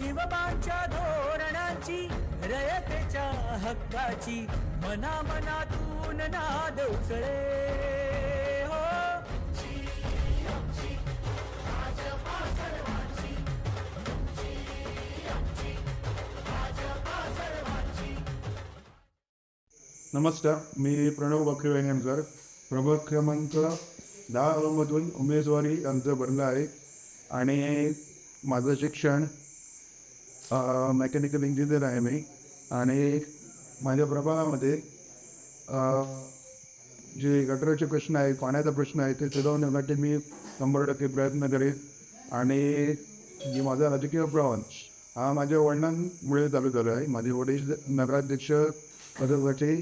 शिवबांच्या धोरणाची रयतेच्या हक्काची मना मनातून नाद उसळे हो. नमस्कार मी प्रणव बकरे वेंगणकर प्रभाग क्रमांक दहा मधून उमेदवारी अर्ज भरला आहे आणि माझं शिक्षण मेकॅनिकल इंजिनियर आहे मी. आणि माझ्या प्रभागामध्ये जे गटराचे प्रश्न आहेत पाण्याचा प्रश्न आहे ते सोडवण्यासाठी मी शंभर टक्के प्रयत्न करेन. आणि जे माझा राजकीय प्रवास हा माझ्या वडिलांमुळे चालू झाला आहे. माझे वडील नगराध्यक्ष पदासाठी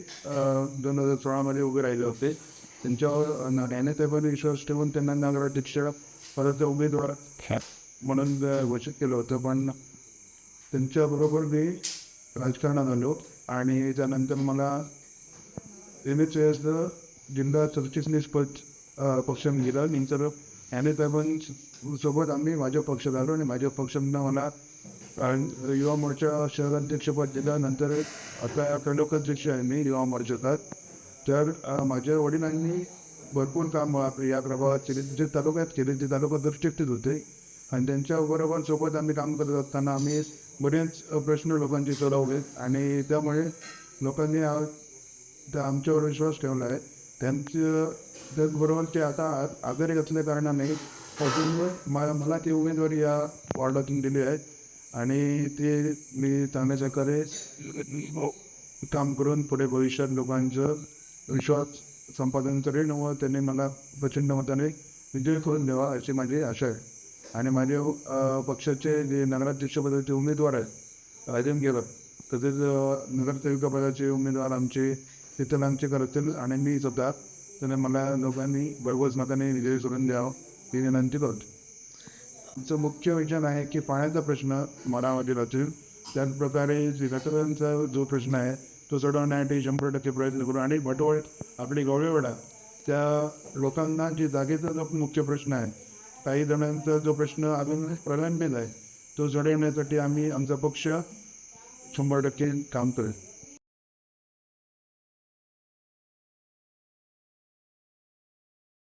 दोन हजार सोळामध्ये उभे राहिले होते. त्यांच्यावर ज्ञानेसाहेबांनी विश्वास ठेवून त्यांना नगराध्यक्ष पदाचे उमेदवार म्हणून घोषित केलं होतं. पण त्यांच्याबरोबर मी राजकारणात आलो आणि त्यानंतर मला एम एच एसचं जिल्हा सरचिटणीस पद पक्ष पक्षाने गेलं नंतर सोबत आम्ही माझ्या पक्षात आलो आणि माझ्या पक्षानं मला युवा मोर्चा शहराध्यक्षपद दिलं. नंतर आता तालुकाध्यक्ष आहे मी युवा मोर्चाचा. तर माझ्या वडिलांनी भरपूर काम या प्रभावात केले. जे तालुक्यात केले ते तालुका दृष्टिस्थित होते. आणि त्यांच्याबरोबर सोबत आम्ही काम करत असताना आम्ही बरेच प्रश्न लोकांचे सोडवले आणि त्यामुळे लोकांनी त्या आमच्यावर विश्वास ठेवला आहे. त्यांचं त्याचबरोबर ते आता आजारी असल्या कारणाने त्याच्यामुळे मा- मला ती उमेदवारी या वॉर्डातून दिली आहे. आणि ते मी चांगल्या प्रकारे काम करून पुढे भविष्यात लोकांचं विश्वास संपादन करेन व त्यांनी मला प्रचंड मताने विजय करून द्यावा अशी माझी आशा आहे. आणि माझे पक्षाचे जे नगराध्यक्षपदाचे उमेदवार आहेत राजन गेलं तसेच नगरसेविका पदाचे उमेदवार आमचे शीतलांचे करतील आणि मी स्वतः त्याने मला लोकांनी भरघोस मताने विजय सोडून द्यावं ही विनंती करतो. आमचं मुख्य विचार आहे की पाण्याचा प्रश्न मरामध्ये असेल त्याचप्रकारे जे जो प्रश्न आहे तो सोडवण्यासाठी शंभर टक्के प्रयत्न करू. आणि भटवळ आपली गवळीवडा त्या लोकांना जे जागेचा जो मुख्य प्रश्न आहे काही जणांचा जो प्रश्न अजून प्रलंबित आहे तो सोडवण्यासाठी आम्ही आमचा पक्ष शंभर टक्के काम करेल.